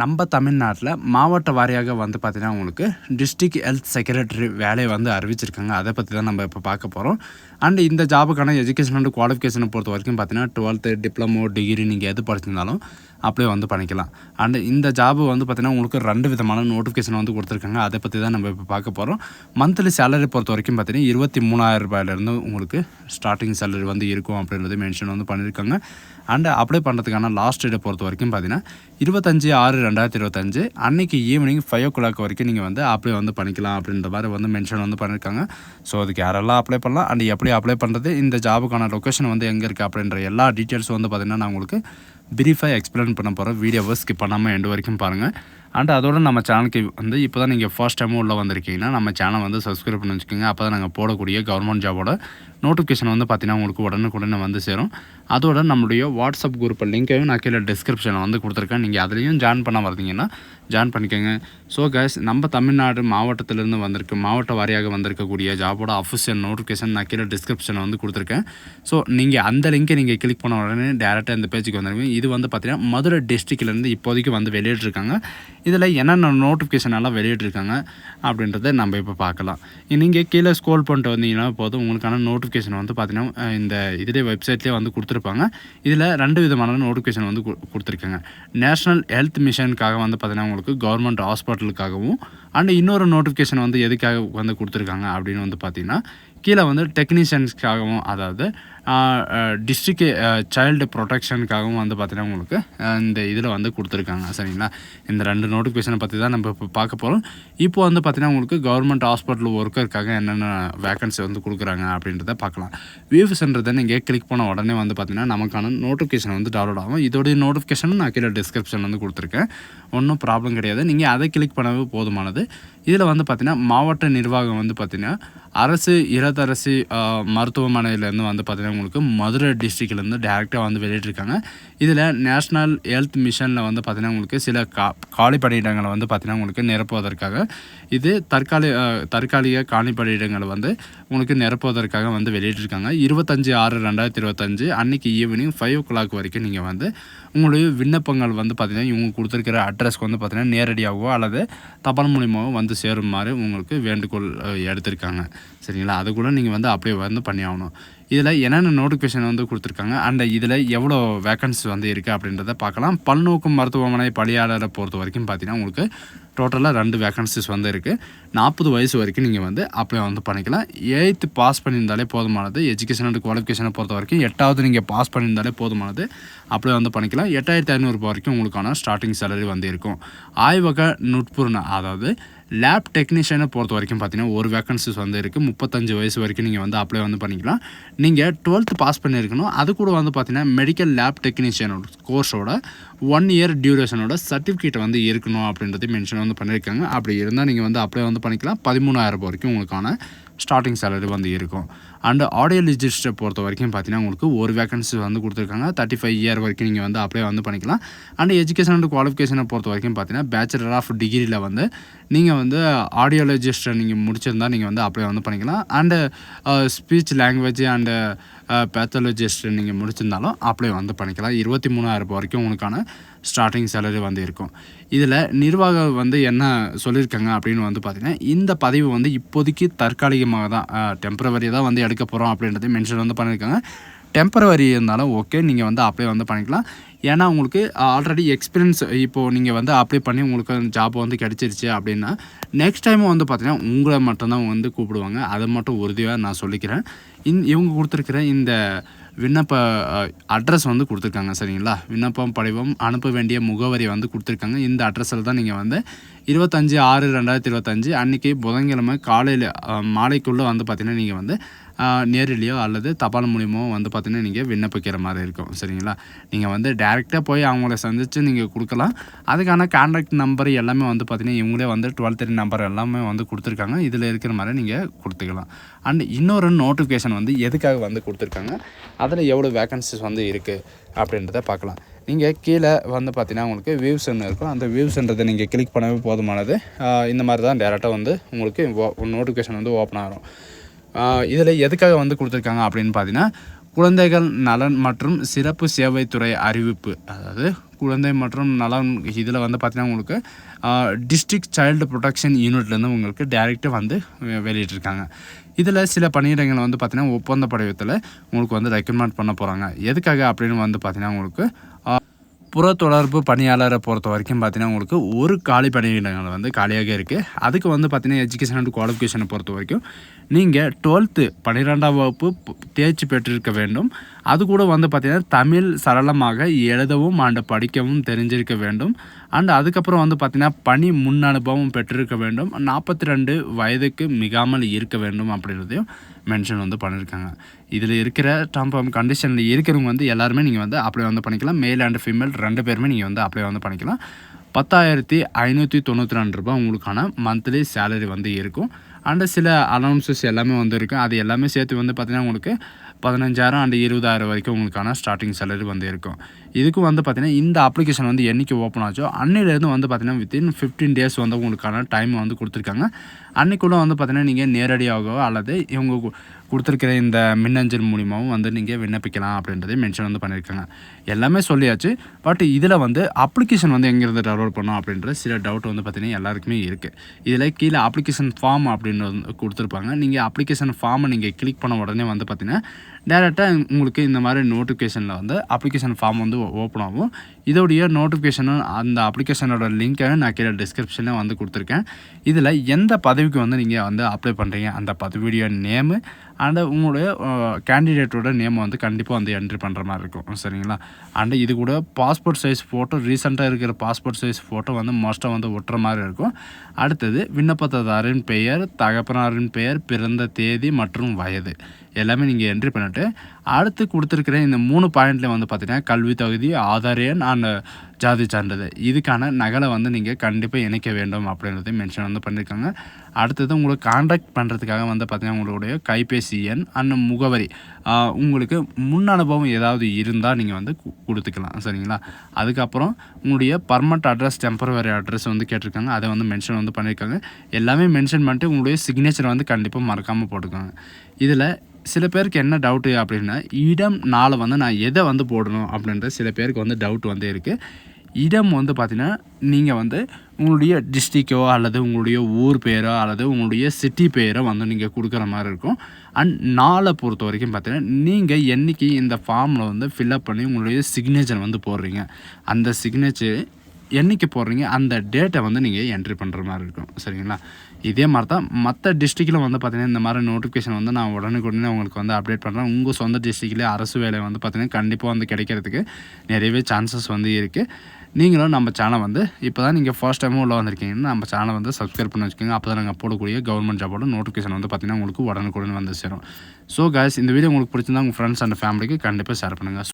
நம்ம தமிழ்நாட்டில் மாவட்ட வாரியாக வந்து பார்த்திங்கன்னா உங்களுக்கு டிஸ்ட்ரிக்ட் ஹெல்த் செக்ரட்டரி வேலையை வந்து அறிவிச்சிருக்காங்க. அதை பற்றி தான் நம்ம இப்போ பார்க்க போகிறோம் அண்ட் இந்த ஜாபுக்கான எஜுகேஷன் அண்ட் குவாலிஃபிகேஷனை பொறுத்த வரைக்கும் பார்த்தீங்கன்னா டுவெல்த்து டிப்ளமோ டிகிரி நீங்கள் எது படிச்சிருந்தாலும் அப்ளை வந்து பண்ணிக்கலாம். அண்ட் இந்த ஜாபு வந்து பார்த்திங்கன்னா உங்களுக்கு ரெண்டு விதமான நோட்டிஃபிகேஷன் வந்து கொடுத்துருக்காங்க. அதை பற்றி தான் நம்ம இப்போ பார்க்க போகிறோம் மந்த்லி சேலரி பொறுத்த வரைக்கும் பார்த்தீங்கன்னா இருபத்தி மூணாயிரம் ரூபாயிலேருந்து உங்களுக்கு ஸ்டார்டிங் சேலரி வந்து இருக்கும் அப்படின்றது மென்ஷன் வந்து பண்ணியிருக்காங்க அண்ட் அப்ளை பண்ணுறதுக்கான லாஸ்ட் டேட்டை பொறுத்த வரைக்கும் பார்த்தீங்கன்னா இருபத்தஞ்சி ஆறு ரெண்டாயிரத்தி இருபத்தஞ்சு. அன்றைக்கி ஈவினிங் ஃபைவ் ஓ கிளாக் வரைக்கும் நீங்கள் வந்து அப்ளை வந்து பண்ணிக்கலாம் அப்படின்ற மாதிரி வந்து மென்ஷன் வந்து பண்ணியிருக்காங்க ஸோ அதுக்கு யாரெல்லாம் அப்ளை பண்ணலாம்? அண்ட் எப்படி அப்ளை பண்ணுறது இந்த ஜாபுக்கான லொக்கேஷன் வந்து எங்கே இருக்குது அப்படின்ற எல்லா டீட்டெயில்ஸும் வந்து பார்த்திங்கன்னா நான் உங்களுக்கு பிரீஃபாக எக்ஸ்பிளைன் பண்ண போகிறோம் வீடியோவை ஸ்கிப் பண்ணாமல் எண்டு வரைக்கும் பாருங்கள் அண்ட் அதோட நம்ம சேனலுக்கு வந்து இப்போ தான் நீங்கள் ஃபர்ஸ்ட் டைமும் உள்ளே வந்திருக்கீங்கன்னா நம்ம சேனல் வந்து சப்ஸ்கிரைப் பண்ணி வச்சுக்கோங்க. அப்போ தான் நாங்கள் போடக்கூடிய கவர்மெண்ட் ஜாபோட நோட்டிஃபிகேஷன் வந்து பார்த்தீங்கன்னா உங்களுக்கு உடனுக்குடனே வந்து சேரும். அதோட நம்மளுடைய வாட்ஸ்அப் குரூப் லிங்க்கையும் நான் கீழே டிஸ்கிரிப்ஷனில் வந்து கொடுத்துருக்கேன். நீங்கள் அதுலேயும் ஜாயின் பண்ண வந்தீங்கன்னா ஜாயின் பண்ணிக்கோங்க. ஸோ கேஸ் நம்ம தமிழ்நாடு மாவட்டத்திலேருந்து வந்திருக்கு மாவட்ட வாரியாக வந்திருக்கக்கூடிய ஜாபோட அஃபிஷியல் நோட்டிஃபிகேஷன் நான் கீழே டிஸ்கிரிப்ஷனில் வந்து கொடுத்துருக்கேன். ஸோ நீங்கள் அந்த லிங்கை நீங்கள் கிளிக் பண்ண உடனே டேரெக்டாக இந்த பேஜுக்கு வந்துருவீங்க. இது வந்து பார்த்தீங்கன்னா மதுரை டிஸ்ட்ரிக்ட்லேருந்து இப்போதைக்கு வந்து வெளியிட்ருக்காங்க இதில் என்னென்ன நோட்டிஃபிகேஷன் எல்லாம் வெளியிட்ருக்காங்க அப்படின்றத நம்ம இப்போ பார்க்கலாம். நீங்கள் கீழே ஸ்க்ரோல் பண்ணிட்டு வந்தீங்கன்னா போதும். உங்களுக்கான நோட்டிஃபிகேஷன் வந்து பார்த்தீங்கன்னா இந்த இதிலே வெப்சைட்லேயே வந்து கொடுத்துருப்பாங்க. இதில் ரெண்டு விதமான நோட்டிஃபிகேஷன் வந்து கொடுத்துருக்காங்க. நேஷ்னல் ஹெல்த் மிஷனுக்காக வந்து பார்த்தீங்கன்னா உங்களுக்கு கவர்மெண்ட் ஹாஸ்பிட்டலுக்காகவும் அண்ட் இன்னொரு நோட்டிஃபிகேஷன் வந்து எதுக்காக வந்து கொடுத்துருக்காங்க அப்படின்னு வந்து பார்த்தீங்கன்னா கீழே வந்து டெக்னீஷியன்ஸ்க்காகவும் அதாவது டிஸ்ட்ரிக்கு சைல்டு ப்ரொடெக்ஷனுக்காகவும் வந்து பார்த்தீங்கன்னா உங்களுக்கு இந்த இதில் வந்து கொடுத்துருக்காங்க. சரிங்களா? இந்த ரெண்டு நோட்டிஃபிகேஷனை பற்றி தான் நம்ம இப்போ பார்க்க போகிறோம் இப்போ வந்து பார்த்தீங்கன்னா உங்களுக்கு கவர்மெண்ட் ஹாஸ்பிட்டல் ஒர்க்கருக்காக என்னென்ன வேகன்சி வந்து கொடுக்குறாங்க அப்படின்றத பார்க்கலாம். வியூஸ்ன்றதை நீங்கள் கிளிக் பண்ண உடனே வந்து பார்த்தீங்கன்னா நமக்கான நோட்டிஃபிகேஷன் வந்து டவுன்லோட் ஆகும். இதோடைய நோட்டிஃபிகேஷனும் நான் கீழே டிஸ்கிரிப்ஷன் வந்து கொடுத்துருக்கேன். ஒன்றும் ப்ராப்ளம் கிடையாது. நீங்கள் அதை கிளிக் பண்ணவே போதுமானது. இதில் வந்து பார்த்தீங்கன்னா மாவட்ட நிர்வாகம் வந்து பார்த்தீங்கன்னா அரசு இளத்தரசி மருத்துவமனையிலேருந்து வந்து பார்த்தீங்கன்னா உங்களுக்கு மதுரை டிஸ்ட்ரிக்ட்லேருந்து டேரெக்டாக வந்து வெளியிட்டிருக்காங்க. இதில் நேஷ்னல் ஹெல்த் மிஷனில் வந்து பார்த்தீங்கன்னா உங்களுக்கு சில கா காலி பணியிடங்களை வந்து பார்த்தீங்கன்னா உங்களுக்கு நிரப்புவதற்காக இது தற்காலிக தற்காலிக காலி பணியிடங்களை வந்து உங்களுக்கு நிரப்புவதற்காக வந்து வெளியிட்டிருக்காங்க. இருபத்தஞ்சி ஆறு ரெண்டாயிரத்தி இருபத்தஞ்சு அன்றைக்கி ஈவினிங் ஃபைவ் ஓ கிளாக் வரைக்கும் நீங்கள் வந்து உங்களுடைய விண்ணப்பங்கள் வந்து பார்த்தீங்கன்னா இவங்க கொடுத்துருக்கிற அட்ரஸ்க்கு வந்து பார்த்தீங்கன்னா நேரடியாகவோ அல்லது தபால் மூலியமாகவோ வந்து சேருமாறு உங்களுக்கு வேண்டுகோள் எடுத்திருக்காங்க. சரிங்களா? அது கூட நீங்கள் வந்து அப்படியே வந்து பண்ணி ஆகணும் இதில் என்னென்ன நோட்டிஃபிகேஷன் வந்து கொடுத்துருக்காங்க? அண்ட் இதில் எவ்வளோ வேக்கன்சி வந்து இருக்குது அப்படின்றத பார்க்கலாம். பல்நோக்கு மருத்துவமனை பணியாளரை பொறுத்த வரைக்கும் பார்த்தீங்கன்னா உங்களுக்கு டோட்டலாக ரெண்டு வேக்கன்சிஸ் வந்து இருக்குது நாற்பது வயசு வரைக்கும் நீங்கள் வந்து அப்ளை வந்து பண்ணிக்கலாம். எயித்து பாஸ் பண்ணியிருந்தாலே போதுமானது. எஜுகேஷன் அண்ட் குவாலிஃபிகேஷனை பொறுத்த வரைக்கும் எட்டாவது நீங்கள் பாஸ் பண்ணியிருந்தாலே போதுமானது. அப்ளை வந்து பண்ணிக்கலாம். எட்டாயிரத்தி ஐநூறுரூபா வரைக்கும் உங்களுக்கான ஸ்டார்டிங் சேலரி வந்து இருக்கும். ஆய்வக நுட்புறன அதாவது லேப் டெக்னீஷியனை பொறுத்த வரைக்கும் பார்த்தீங்கன்னா ஒரு வேக்கன்சிஸ் வந்து இருக்குது முப்பத்தஞ்சு வயசு வரைக்கும் நீங்கள் வந்து அப்ளை வந்து பண்ணிக்கலாம். நீங்கள் டுவெல்த்து பாஸ் பண்ணியிருக்கணும். அது கூட வந்து பார்த்தீங்கன்னா மெடிக்கல் லேப் டெக்னீஷியனோட கோர்ஸோட ஒன் இயர் டியூரேஷனோட சர்டிஃபிகேட் வந்து இருக்கணும் அப்படின்றதையும் மென்ஷன் வந்து பண்ணியிருக்காங்க. அப்படி இருந்தால் நீங்கள் வந்து அப்ளை வந்து பண்ணிக்கலாம். பதிமூணாயிரம் ரூபாய் வரைக்கும் உங்களுக்கான ஸ்டார்டிங் சேலரி வந்து இருக்கும். அண்ட் ஆடியோலஜிஸ்ட்டை பொறுத்த வரைக்கும் பார்த்தீங்கன்னா உங்களுக்கு ஒரு வேகன்சி வந்து கொடுத்துருக்காங்க. தேர்ட்டி ஃபைவ் இயர் வரைக்கும் நீங்கள் வந்து அப்ளை வந்து பண்ணிக்கலாம். அண்ட் எஜுகேஷன் அண்ட் குவாலிஃபிகேஷனை பொறுத்த வரைக்கும் பார்த்தீங்கன்னா பேச்சுலர் ஆஃப் டிகிரியில் வந்து நீங்கள் வந்து ஆடியோலஜிஸ்ட்டை நீங்கள் முடிச்சிருந்தால் நீங்கள் வந்து அப்ளை வந்து பண்ணிக்கலாம். And speech language and pathologist நீங்கள் முடிச்சிருந்தாலும் அப்ளை வந்து பண்ணிக்கலாம். இருபத்தி மூணாயிரம் ரூபாய் வரைக்கும் உங்களுக்கான ஸ்டார்டிங் சேலரி வந்து இருக்கும் இதில் நிர்வாகம் வந்து என்ன சொல்லியிருக்காங்க அப்படின்னு வந்து பார்த்தீங்கன்னா இந்த பதிவு வந்து இப்போதைக்கு தற்காலிகமாக தான் டெம்பரவரி தான் வந்து எடுக்க போகிறோம் அப்படின்றத மென்ஷன் வந்து பண்ணியிருக்காங்க. டெம்பரவரி இருந்தாலும் ஓகே நீங்கள் வந்து அப்ளை வந்து பண்ணிக்கலாம். ஏன்னா உங்களுக்கு ஆல்ரெடி எக்ஸ்பீரியன்ஸ் இப்போது நீங்கள் வந்து அப்ளை பண்ணி உங்களுக்கு ஜாப் வந்து கிடச்சிருச்சு அப்படின்னா நெக்ஸ்ட் டைமும் வந்து பார்த்திங்கன்னா உங்களை மட்டும்தான் வந்து கூப்பிடுவாங்க. அதை மட்டும் உறுதியாக நான் சொல்லிக்கிறேன். இந் இவங்க கொடுத்துருக்கிற இந்த விண்ணப்ப அட்ரஸ் வந்து கொடுத்துருக்காங்க சரிங்களா? விண்ணப்பம் படிவம் அனுப்ப வேண்டிய முகவரி வந்து கொடுத்துருக்காங்க. இந்த அட்ரஸில் தான் நீங்கள் வந்து இருபத்தஞ்சி ஆறு ரெண்டாயிரத்தி இருபத்தஞ்சி அன்றைக்கி புதன்கிழமை காலையில் மாலைக்குள்ளே வந்து பார்த்தீங்கன்னா நீங்கள் வந்து நேரிலேயோ அல்லது தபால் மூலியமோ வந்து பார்த்தீங்கன்னா நீங்கள் விண்ணப்பிக்கிற மாதிரி இருக்கும். சரிங்களா? நீங்கள் வந்து டேரெக்டாக போய் அவங்கள சந்தித்து நீங்கள் கொடுக்கலாம். அதுக்கான கான்டாக்ட் நம்பர் எல்லாமே வந்து பார்த்திங்கன்னா இவங்களே வந்து டுவெல் த்ரீ நம்பர் எல்லாமே வந்து கொடுத்துருக்காங்க. இதில் இருக்கிற மாதிரி நீங்கள் கொடுத்துக்கலாம். அண்ட் இன்னொரு நோட்டிஃபிகேஷன் வந்து எதுக்காக வந்து கொடுத்துருக்காங்க? அதில் எவ்வளோ வேகன்சிஸ் வந்து இருக்குது அப்படின்றத பார்க்கலாம் நீங்கள் கீழே வந்து பார்த்தீங்கன்னா உங்களுக்கு வியூஸ்ன்னு இருக்கும் அந்த வியூஸ்ன்றதை நீங்கள் கிளிக் பண்ணவே போதுமானது. இந்த மாதிரி தான் டேரெக்டாக வந்து உங்களுக்கு நோட்டிஃபிகேஷன் வந்து ஓப்பன் ஆகும் இதில் எதுக்காக வந்து கொடுத்துருக்காங்க அப்படின்னு பார்த்தீங்கன்னா குழந்தைகள் நலன் மற்றும் சிறப்பு சேவைத்துறை அறிவிப்பு. அதாவது குழந்தை மற்றும் நலன் இதில் வந்து பார்த்திங்கன்னா உங்களுக்கு டிஸ்ட்ரிக்ட் சைல்டு ப்ரொடெக்ஷன் யூனிட்லேருந்து உங்களுக்கு டேரெக்டாக வந்து வெ- வெளியிட்டிருக்காங்க. இதில் சில பணியிடங்களை வந்து பார்த்திங்கன்னா ஒப்பந்த படிவத்தில் உங்களுக்கு வந்து ரெக்கமெண்ட் பண்ண போகிறாங்க. எதுக்காக அப்படின்னு வந்து பார்த்திங்கன்னா உங்களுக்கு புற தொடர்பு பணியாளரை பொறுத்த வரைக்கும் பார்த்தீங்கன்னா உங்களுக்கு ஒரு காலி பணியிடங்கள் வந்து காலியாக இருக்குது அதுக்கு வந்து பார்த்தீங்கன்னா எஜுகேஷன் அண்ட் குவாலிஃபிகேஷனை பொறுத்த வரைக்கும் நீங்கள் டுவெல்த்து பன்னிரெண்டாம் வகுப்பு தேர்ச்சி பெற்றிருக்க வேண்டும். அது கூட வந்து பார்த்தீங்கன்னா தமிழ் சரளமாக எழுதவும் அண்டு படிக்கவும் தெரிஞ்சிருக்க வேண்டும். அண்ட் அதுக்கப்புறம் வந்து பார்த்திங்கன்னா பணி முன் அனுபவம் பெற்றிருக்க வேண்டும். நாற்பத்தி ரெண்டு வயதுக்கு மிகாமல் இருக்க வேண்டும் அப்படின்றதையும் மென்ஷன் வந்து பண்ணியிருக்காங்க இதில் இருக்கிற டேர்ம் கண்டிஷனில் இருக்கிறவங்க வந்து எல்லாருமே நீங்கள் வந்து அப்ளை வந்து பண்ணிக்கலாம். மேல் அண்ட் ஃபீமேல் ரெண்டு பேருமே நீங்கள் வந்து அப்ளை வந்து பண்ணிக்கலாம். பத்தாயிரத்தி ஐநூற்றி தொண்ணூற்றி ரெண்டு ரூபாய் உங்களுக்கான மந்த்லி சேலரி வந்து இருக்கும். அண்டு சில அனௌன்சஸ் எல்லாமே வந்து அது எல்லாமே சேர்த்து வந்து பார்த்திங்கன்னா உங்களுக்கு பதினஞ்சாயிரம் அண்டு இருபதாயிரம் வரைக்கும் உங்களுக்கான ஸ்டார்டிங் சேலரி வந்து இருக்கும் இதுக்கும் வந்து பார்த்திங்கன்னா இந்த அப்ளிகேஷன் வந்து என்னைக்கு ஓப்பன் ஆச்சோ அன்னிலேருந்து வந்து பார்த்திங்கன்னா வித்தின் ஃபிஃப்டீன் டேஸ் வந்து உங்களுக்கான டைம் வந்து கொடுத்துருக்காங்க. அன்றைக்குள்ளே வந்து பார்த்திங்கன்னா நீங்கள் நேரடியாகவோ அல்லது இவங்க கு- கொடுத்துருக்கிற இந்த மின்னஞ்சல் மூலியமாகவும் வந்து நீங்கள் விண்ணப்பிக்கலாம் அப்படின்றதையும் மென்ஷன் வந்து பண்ணியிருக்காங்க. எல்லாமே சொல்லியாச்சு. பட் இதில் வந்து அப்ளிகேஷன் வந்து எங்கேருந்து டவுன்லோட் பண்ணோம் அப்படின்ற சில டவுட் வந்து பார்த்திங்கன்னா எல்லாருக்குமே இருக்குது இதில் கீழே அப்ளிகேஷன் ஃபார்ம் அப்படின்னு வந்து கொடுத்துருப்பாங்க. நீங்கள் அப்ளிகேஷன் ஃபார்மை நீங்கள் கிளிக் பண்ண உடனே வந்து பார்த்திங்கன்னா டேரெக்டாக உங்களுக்கு இந்த மாதிரி நோட்டிஃபிகேஷனில் வந்து அப்ளிகேஷன் ஃபார்ம் வந்து ஓப்பன் ஆகும். இதோடைய நோட்டிஃபிகேஷனும் அந்த அப்ளிகேஷனோட லிங்க்கை நான் கீழே டிஸ்கிரிப்ஷனில் வந்து கொடுத்துருக்கேன். இதில் எந்த பதவிக்கு வந்து நீங்கள் வந்து அப்ளை பண்ணுறீங்க அந்த பதவியுடைய நேமு அண்ட் உங்களுடைய கேண்டிடேட்டோட நேமை வந்து கண்டிப்பாக வந்து என்ட்ரி பண்ணுற மாதிரி இருக்கும். சரிங்களா? அண்டு இது கூட பாஸ்போர்ட் சைஸ் ஃபோட்டோ ரீசெண்டாக இருக்கிற பாஸ்போர்ட் சைஸ் ஃபோட்டோ வந்து மோஸ்ட்டாக வந்து ஒட்டுற மாதிரி இருக்கும். அடுத்தது விண்ணப்பதாரின் பெயர் தகப்பனாரின் பெயர் பிறந்த தேதி மற்றும் வயது. எல்லாமே நீங்கள் என்ட்ரி பண்ணிவிட்டு அடுத்து கொடுத்துருக்கிற இந்த மூணு பாயிண்டில் வந்து பார்த்தீங்கன்னா கல்வி தகுதி ஆதார் எண் அண்ட் ஜாதி சான்றிதழ். இதுக்கான நகலை வந்து நீங்கள் கண்டிப்பாக இணைக்க வேண்டும் அப்படின்றதை மென்ஷன் வந்து பண்ணியிருக்காங்க அடுத்தது உங்களுக்கு காண்டாக்ட் பண்ணுறதுக்காக வந்து பார்த்தீங்கன்னா உங்களுடைய கைபேசி எண் அண்ட் முகவரி. உங்களுக்கு முன் அனுபவம் ஏதாவது இருந்தால் நீங்கள் வந்து கொடுத்துக்கலாம். சரிங்களா? அதுக்கப்புறம் உங்களுடைய பர்மனண்ட் அட்ரஸ் டெம்பரவரி அட்ரஸ் வந்து கேட்டிருக்காங்க. அதை வந்து மென்ஷன் வந்து பண்ணியிருக்காங்க எல்லாமே மென்ஷன் பண்ணிட்டு உங்களுடைய சிக்னேச்சர் வந்து கண்டிப்பாக மறக்காமல் போட்டுக்கோங்க. இதில் சில பேருக்கு என்ன டவுட்டு அப்படின்னா இடம் நாளை வந்து நான் எதை வந்து போடணும் அப்படின்ற சில பேருக்கு வந்து டவுட் வந்து இருக்குது இடம் வந்து பார்த்தீங்கன்னா நீங்கள் வந்து உங்களுடைய டிஸ்ட்ரிக்கோ அல்லது உங்களுடைய ஊர் பேரோ அல்லது உங்களுடைய சிட்டி பேரோ வந்து நீங்கள் கொடுக்குற மாதிரி இருக்கும். அண்ட் நாளை பொறுத்த வரைக்கும் பார்த்தீங்கன்னா நீங்கள் என்னைக்கு இந்த ஃபார்மில் வந்து ஃபில்அப் பண்ணி உங்களுடைய சிக்னேச்சர் வந்து போடுறீங்க அந்த சிக்னேச்சர் என்னைக்கு போடுறீங்க அந்த டேட்டை வந்து நீங்கள் என்ட்ரி பண்ணுற மாதிரி இருக்கும். சரிங்களா? இதே மாதிரி தான் மற்ற டிஸ்ட்ரிக்டில் வந்து பார்த்தீங்கன்னா இந்த மாதிரி நோட்டிஃபிகேஷன் வந்து நான் உடனுக்குடனே உங்களுக்கு வந்து அப்டேட் பண்ணுறேன் உங்கள் சொந்த டிஸ்ட்ரிக்ட்லேயே அரசு வேலை வந்து பார்த்தீங்கன்னா கண்டிப்பாக வந்து கிடைக்கிறதுக்கு நிறையவே சான்சஸ் வந்து இருக்குது நீங்களும் நம்ம சேனல் வந்து இப்போ தான் நீங்கள் ஃபர்ஸ்ட் டைமும் உள்ள வந்திருக்கீங்கன்னா நம்ம சேனல் வந்து சப்ஸ்கிரைப் பண்ணி வச்சுக்கோங்க. அப்போ தான் நாங்கள் போடக்கூடிய கவர்மெண்ட் ஜாபோட நோட்டிஃபிகேஷன் வந்து பார்த்தீங்கன்னா உங்களுக்கு உடனுக்குடன் வந்து சேரும். ஸோ கைஸ் இந்த வீடியோ உங்களுக்கு பிடிச்சிருந்தா உங்கள் ஃப்ரெண்ட்ஸ் அண்ட் ஃபேமிலிக்கு கண்டிப்பாக ஷேர் பண்ணுங்கள்